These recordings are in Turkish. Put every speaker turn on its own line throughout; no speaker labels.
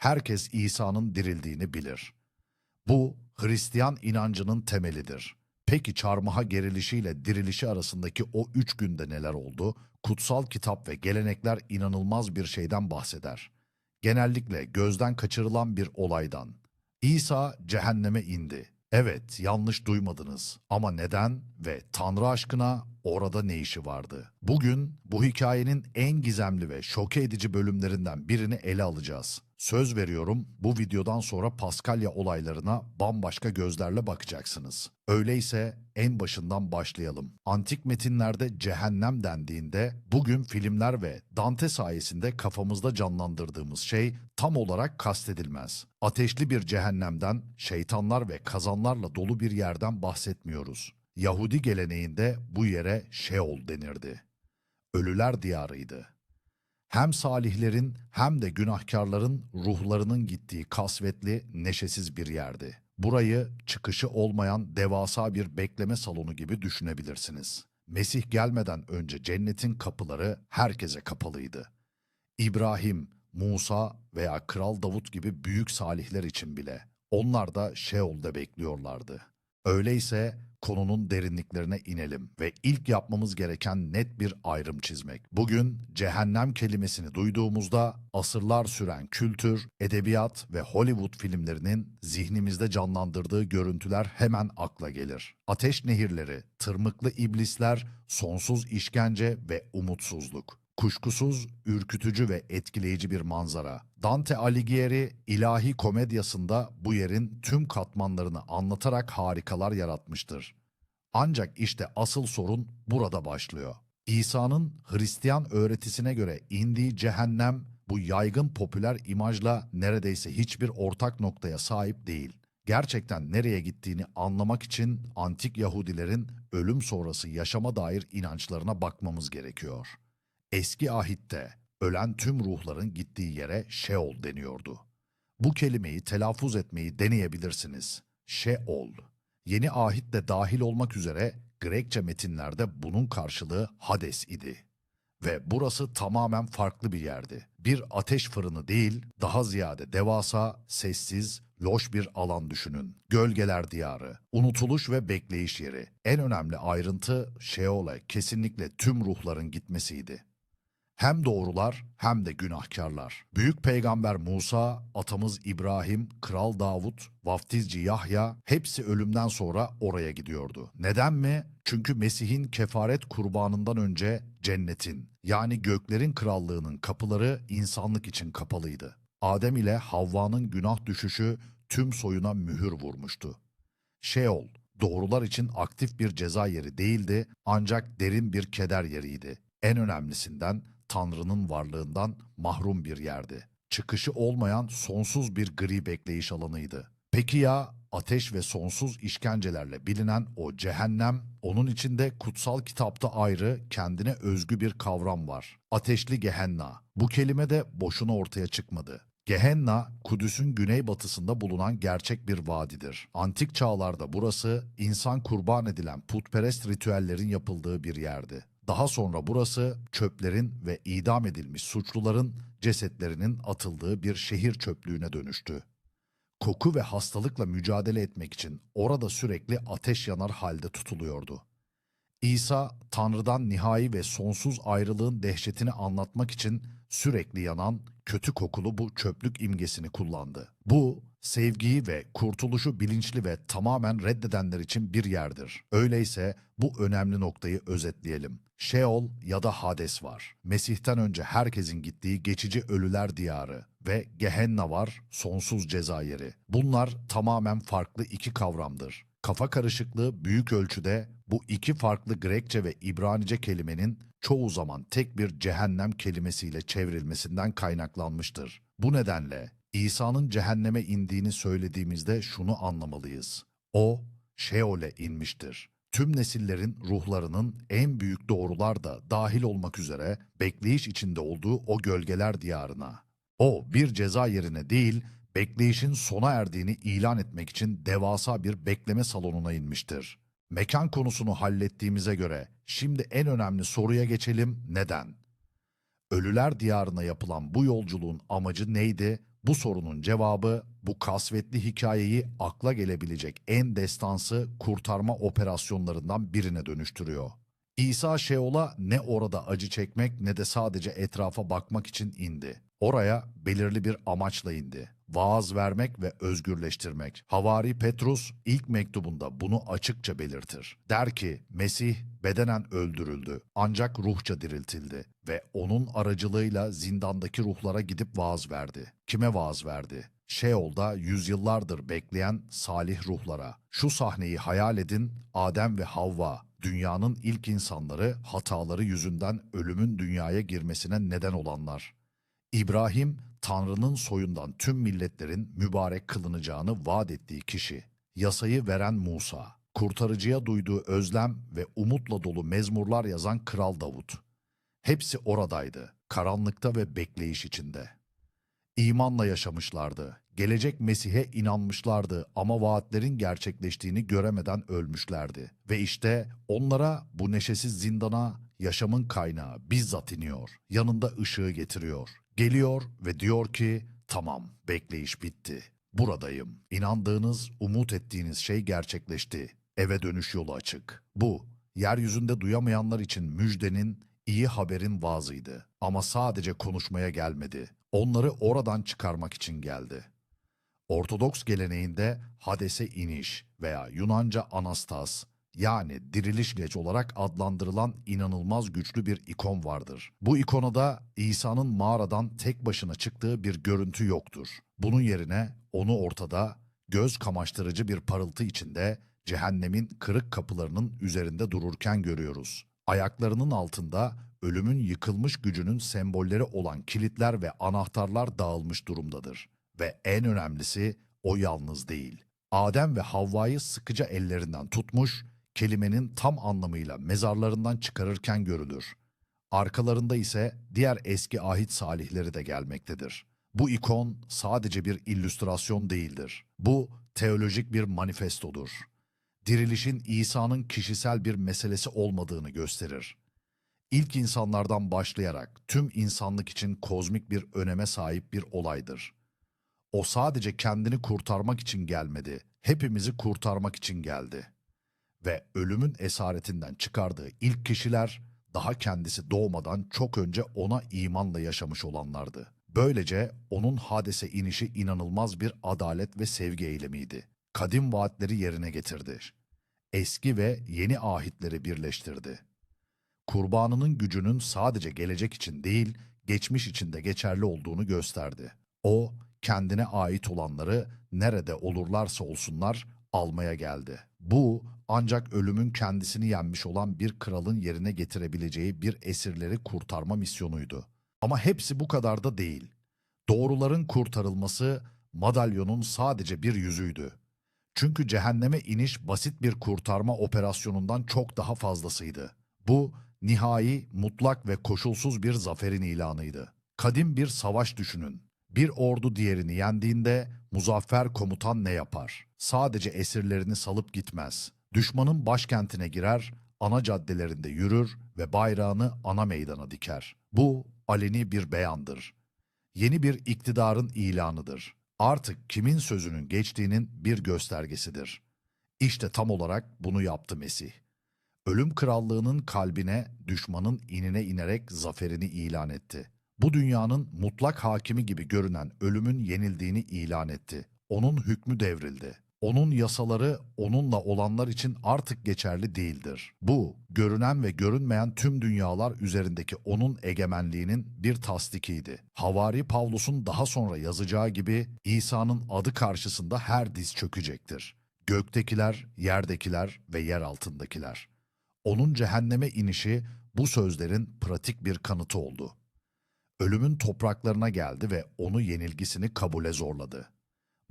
herkes İsa'nın dirildiğini bilir. Bu Hristiyan inancının temelidir. Peki çarmıha gerilişiyle dirilişi arasındaki o üç günde neler oldu? Kutsal kitap ve gelenekler inanılmaz bir şeyden bahseder. Genellikle gözden kaçırılan bir olaydan. İsa cehenneme indi. Evet, yanlış duymadınız. Ama neden ve Tanrı aşkına orada ne işi vardı? Bugün bu hikayenin en gizemli ve şoke edici bölümlerinden birini ele alacağız. Söz veriyorum bu videodan sonra Paskalya olaylarına bambaşka gözlerle bakacaksınız. Öyleyse en başından başlayalım. Antik metinlerde cehennem dendiğinde bugün filmler ve Dante sayesinde kafamızda canlandırdığımız şey tam olarak kastedilmez. Ateşli bir cehennemden, şeytanlar ve kazanlarla dolu bir yerden bahsetmiyoruz. Yahudi geleneğinde bu yere Şeol denirdi. Ölüler diyarıydı. Hem salihlerin hem de günahkarların ruhlarının gittiği kasvetli, neşesiz bir yerdi. Burayı çıkışı olmayan devasa bir bekleme salonu gibi düşünebilirsiniz. Mesih gelmeden önce cennetin kapıları herkese kapalıydı. İbrahim, Musa veya Kral Davut gibi büyük salihler için bile. Onlar da Şeol'de bekliyorlardı. Öyleyse konunun derinliklerine inelim ve ilk yapmamız gereken net bir ayrım çizmek. Bugün cehennem kelimesini duyduğumuzda asırlar süren kültür, edebiyat ve Hollywood filmlerinin zihnimizde canlandırdığı görüntüler hemen akla gelir. Ateş nehirleri, tırmıklı iblisler, sonsuz işkence ve umutsuzluk. Kuşkusuz ürkütücü ve etkileyici bir manzara. Dante Alighieri ilahi komedyasında bu yerin tüm katmanlarını anlatarak harikalar yaratmıştır. Ancak işte asıl sorun burada başlıyor. İsa'nın Hristiyan öğretisine göre indiği cehennem bu yaygın popüler imajla neredeyse hiçbir ortak noktaya sahip değil. Gerçekten nereye gittiğini anlamak için antik Yahudilerin ölüm sonrası yaşama dair inançlarına bakmamız gerekiyor. Eski ahitte ölen tüm ruhların gittiği yere Şeol deniyordu. Bu kelimeyi telaffuz etmeyi deneyebilirsiniz. Şeol. Yeni ahit de dahil olmak üzere Grekçe metinlerde bunun karşılığı Hades idi. Ve burası tamamen farklı bir yerdi. Bir ateş fırını değil, daha ziyade devasa, sessiz, loş bir alan düşünün. Gölgeler diyarı, unutuluş ve bekleyiş yeri. En önemli ayrıntı Şeol'e kesinlikle tüm ruhların gitmesiydi. Hem doğrular hem de günahkarlar. Büyük peygamber Musa, atamız İbrahim, kral Davut, vaftizci Yahya hepsi ölümden sonra oraya gidiyordu. Neden mi? Çünkü Mesih'in kefaret kurbanından önce cennetin yani göklerin krallığının kapıları insanlık için kapalıydı. Adem ile Havva'nın günah düşüşü tüm soyuna mühür vurmuştu. Şeol, doğrular için aktif bir ceza yeri değildi ancak derin bir keder yeriydi. En önemlisinden Tanrı'nın varlığından mahrum bir yerdi. Çıkışı olmayan sonsuz bir gri bekleyiş alanıydı. Peki ya ateş ve sonsuz işkencelerle bilinen o cehennem, onun içinde kutsal kitapta ayrı kendine özgü bir kavram var. Ateşli Gehenna. Bu kelime de boşuna ortaya çıkmadı. Gehenna, Kudüs'ün güneybatısında bulunan gerçek bir vadidir. Antik çağlarda burası insan kurban edilen putperest ritüellerin yapıldığı bir yerdi. Daha sonra burası çöplerin ve idam edilmiş suçluların cesetlerinin atıldığı bir şehir çöplüğüne dönüştü. Koku ve hastalıkla mücadele etmek için orada sürekli ateş yanar halde tutuluyordu. İsa, Tanrı'dan nihai ve sonsuz ayrılığın dehşetini anlatmak için sürekli yanan, kötü kokulu bu çöplük imgesini kullandı. Bu, sevgiyi ve kurtuluşu bilinçli ve tamamen reddedenler için bir yerdir. Öyleyse bu önemli noktayı özetleyelim. Şeol ya da Hades var. Mesih'ten önce herkesin gittiği geçici ölüler diyarı ve Gehenna var, sonsuz ceza yeri. Bunlar tamamen farklı iki kavramdır. Kafa karışıklığı büyük ölçüde bu iki farklı Grekçe ve İbranice kelimenin çoğu zaman tek bir cehennem kelimesiyle çevrilmesinden kaynaklanmıştır. Bu nedenle İsa'nın cehenneme indiğini söylediğimizde şunu anlamalıyız. O, Şeol'e inmiştir. Tüm nesillerin ruhlarının en büyük doğrular da dahil olmak üzere bekleyiş içinde olduğu o gölgeler diyarına. O bir ceza yerine değil, bekleyişin sona erdiğini ilan etmek için devasa bir bekleme salonuna inmiştir. Mekan konusunu hallettiğimize göre şimdi en önemli soruya geçelim neden? Ölüler diyarına yapılan bu yolculuğun amacı neydi? Bu sorunun cevabı bu kasvetli hikayeyi akla gelebilecek en destansı kurtarma operasyonlarından birine dönüştürüyor. İsa Şeol'a ne orada acı çekmek ne de sadece etrafa bakmak için indi. Oraya belirli bir amaçla indi. Vaaz vermek ve özgürleştirmek. Havari Petrus ilk mektubunda bunu açıkça belirtir. Der ki Mesih bedenen öldürüldü ancak ruhça diriltildi ve onun aracılığıyla zindandaki ruhlara gidip vaaz verdi. Kime vaaz verdi? Şeol'da yüzyıllardır bekleyen salih ruhlara. Şu sahneyi hayal edin, Adem ve Havva, dünyanın ilk insanları hataları yüzünden ölümün dünyaya girmesine neden olanlar. İbrahim, Tanrı'nın soyundan tüm milletlerin mübarek kılınacağını vaat ettiği kişi. Yasayı veren Musa, kurtarıcıya duyduğu özlem ve umutla dolu mezmurlar yazan Kral Davut. Hepsi oradaydı, karanlıkta ve bekleyiş içinde. İmanla yaşamışlardı. Gelecek Mesih'e inanmışlardı ama vaatlerin gerçekleştiğini göremeden ölmüşlerdi. Ve işte onlara bu neşesiz zindana yaşamın kaynağı bizzat iniyor. Yanında ışığı getiriyor. Geliyor ve diyor ki tamam bekleyiş bitti. Buradayım. İnandığınız, umut ettiğiniz şey gerçekleşti. Eve dönüş yolu açık. Bu, yeryüzünde duyamayanlar için müjdenin, iyi haberin vaazıydı. Ama sadece konuşmaya gelmedi. Onları oradan çıkarmak için geldi. Ortodoks geleneğinde Hades'e iniş veya Yunanca Anastas yani diriliş geç olarak adlandırılan inanılmaz güçlü bir ikon vardır. Bu ikonada İsa'nın mağaradan tek başına çıktığı bir görüntü yoktur. Bunun yerine onu ortada göz kamaştırıcı bir parıltı içinde cehennemin kırık kapılarının üzerinde dururken görüyoruz. Ayaklarının altında ölümün yıkılmış gücünün sembolleri olan kilitler ve anahtarlar dağılmış durumdadır. Ve en önemlisi o yalnız değil. Adem ve Havva'yı sıkıca ellerinden tutmuş, kelimenin tam anlamıyla mezarlarından çıkarırken görülür. Arkalarında ise diğer eski ahit salihleri de gelmektedir. Bu ikon sadece bir illüstrasyon değildir. Bu teolojik bir manifestodur. Dirilişin İsa'nın kişisel bir meselesi olmadığını gösterir. İlk insanlardan başlayarak tüm insanlık için kozmik bir öneme sahip bir olaydır. O sadece kendini kurtarmak için gelmedi, hepimizi kurtarmak için geldi. Ve ölümün esaretinden çıkardığı ilk kişiler daha kendisi doğmadan çok önce ona imanla yaşamış olanlardı. Böylece onun hadese inişi inanılmaz bir adalet ve sevgi eylemiydi. Kadim vaatleri yerine getirdi. Eski ve yeni ahitleri birleştirdi kurbanının gücünün sadece gelecek için değil, geçmiş için de geçerli olduğunu gösterdi. O, kendine ait olanları nerede olurlarsa olsunlar almaya geldi. Bu ancak ölümün kendisini yenmiş olan bir kralın yerine getirebileceği bir esirleri kurtarma misyonuydu. Ama hepsi bu kadar da değil. Doğruların kurtarılması madalyonun sadece bir yüzüydü. Çünkü cehenneme iniş basit bir kurtarma operasyonundan çok daha fazlasıydı. Bu nihai, mutlak ve koşulsuz bir zaferin ilanıydı. Kadim bir savaş düşünün. Bir ordu diğerini yendiğinde muzaffer komutan ne yapar? Sadece esirlerini salıp gitmez. Düşmanın başkentine girer, ana caddelerinde yürür ve bayrağını ana meydana diker. Bu aleni bir beyandır. Yeni bir iktidarın ilanıdır. Artık kimin sözünün geçtiğinin bir göstergesidir. İşte tam olarak bunu yaptı Mesih ölüm krallığının kalbine düşmanın inine inerek zaferini ilan etti. Bu dünyanın mutlak hakimi gibi görünen ölümün yenildiğini ilan etti. Onun hükmü devrildi. Onun yasaları onunla olanlar için artık geçerli değildir. Bu, görünen ve görünmeyen tüm dünyalar üzerindeki onun egemenliğinin bir tasdikiydi. Havari Pavlus'un daha sonra yazacağı gibi İsa'nın adı karşısında her diz çökecektir. Göktekiler, yerdekiler ve yer altındakiler. Onun cehenneme inişi bu sözlerin pratik bir kanıtı oldu. Ölümün topraklarına geldi ve onu yenilgisini kabule zorladı.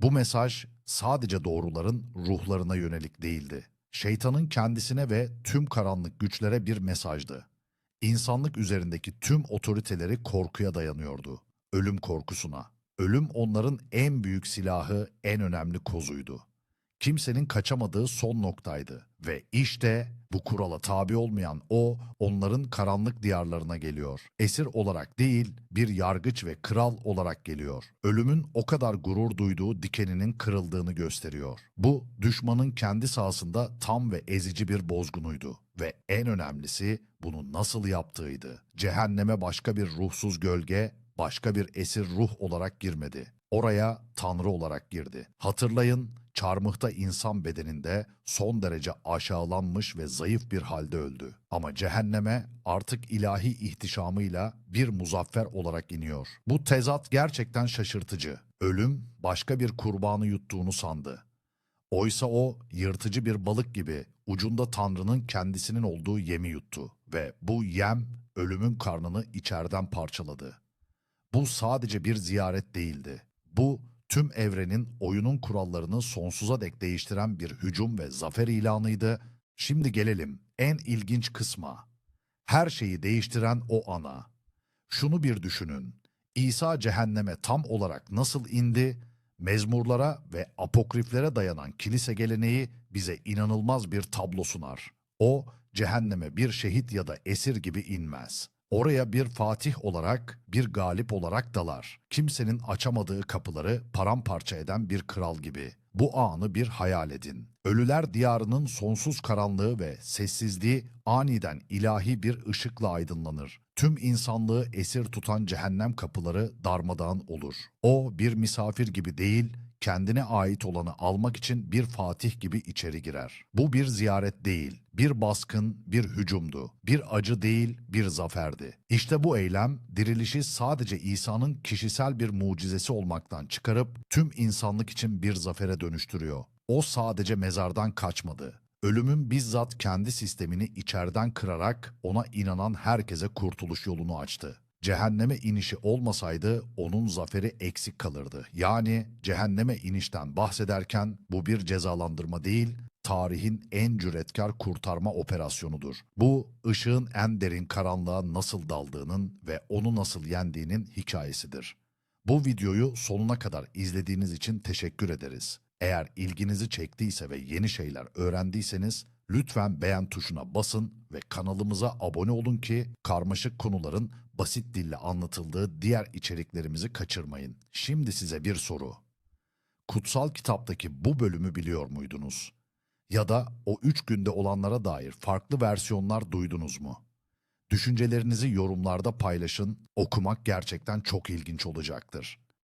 Bu mesaj sadece doğruların ruhlarına yönelik değildi. Şeytanın kendisine ve tüm karanlık güçlere bir mesajdı. İnsanlık üzerindeki tüm otoriteleri korkuya dayanıyordu. Ölüm korkusuna. Ölüm onların en büyük silahı, en önemli kozuydu. Kimsenin kaçamadığı son noktaydı ve işte bu kurala tabi olmayan o onların karanlık diyarlarına geliyor. Esir olarak değil, bir yargıç ve kral olarak geliyor. Ölümün o kadar gurur duyduğu dikeninin kırıldığını gösteriyor. Bu düşmanın kendi sahasında tam ve ezici bir bozgunuydu ve en önemlisi bunu nasıl yaptığıydı. Cehenneme başka bir ruhsuz gölge, başka bir esir ruh olarak girmedi. Oraya Tanrı olarak girdi. Hatırlayın, çarmıhta insan bedeninde son derece aşağılanmış ve zayıf bir halde öldü. Ama cehenneme artık ilahi ihtişamıyla bir muzaffer olarak iniyor. Bu tezat gerçekten şaşırtıcı. Ölüm başka bir kurbanı yuttuğunu sandı. Oysa o yırtıcı bir balık gibi ucunda Tanrı'nın kendisinin olduğu yemi yuttu ve bu yem ölümün karnını içeriden parçaladı. Bu sadece bir ziyaret değildi. Bu tüm evrenin oyunun kurallarını sonsuza dek değiştiren bir hücum ve zafer ilanıydı. Şimdi gelelim en ilginç kısma. Her şeyi değiştiren o ana. Şunu bir düşünün. İsa cehenneme tam olarak nasıl indi? Mezmurlara ve apokriflere dayanan kilise geleneği bize inanılmaz bir tablo sunar. O cehenneme bir şehit ya da esir gibi inmez. Oraya bir fatih olarak, bir galip olarak dalar. Kimsenin açamadığı kapıları paramparça eden bir kral gibi. Bu anı bir hayal edin. Ölüler diyarının sonsuz karanlığı ve sessizliği aniden ilahi bir ışıkla aydınlanır. Tüm insanlığı esir tutan cehennem kapıları darmadağın olur. O bir misafir gibi değil, kendine ait olanı almak için bir fatih gibi içeri girer. Bu bir ziyaret değil, bir baskın, bir hücumdu. Bir acı değil, bir zaferdi. İşte bu eylem dirilişi sadece İsa'nın kişisel bir mucizesi olmaktan çıkarıp tüm insanlık için bir zafere dönüştürüyor. O sadece mezardan kaçmadı. Ölümün bizzat kendi sistemini içeriden kırarak ona inanan herkese kurtuluş yolunu açtı. Cehenneme inişi olmasaydı onun zaferi eksik kalırdı. Yani cehenneme inişten bahsederken bu bir cezalandırma değil, tarihin en cüretkar kurtarma operasyonudur. Bu ışığın en derin karanlığa nasıl daldığının ve onu nasıl yendiğinin hikayesidir. Bu videoyu sonuna kadar izlediğiniz için teşekkür ederiz. Eğer ilginizi çektiyse ve yeni şeyler öğrendiyseniz lütfen beğen tuşuna basın ve kanalımıza abone olun ki karmaşık konuların basit dille anlatıldığı diğer içeriklerimizi kaçırmayın. Şimdi size bir soru. Kutsal kitaptaki bu bölümü biliyor muydunuz? Ya da o üç günde olanlara dair farklı versiyonlar duydunuz mu? Düşüncelerinizi yorumlarda paylaşın, okumak gerçekten çok ilginç olacaktır.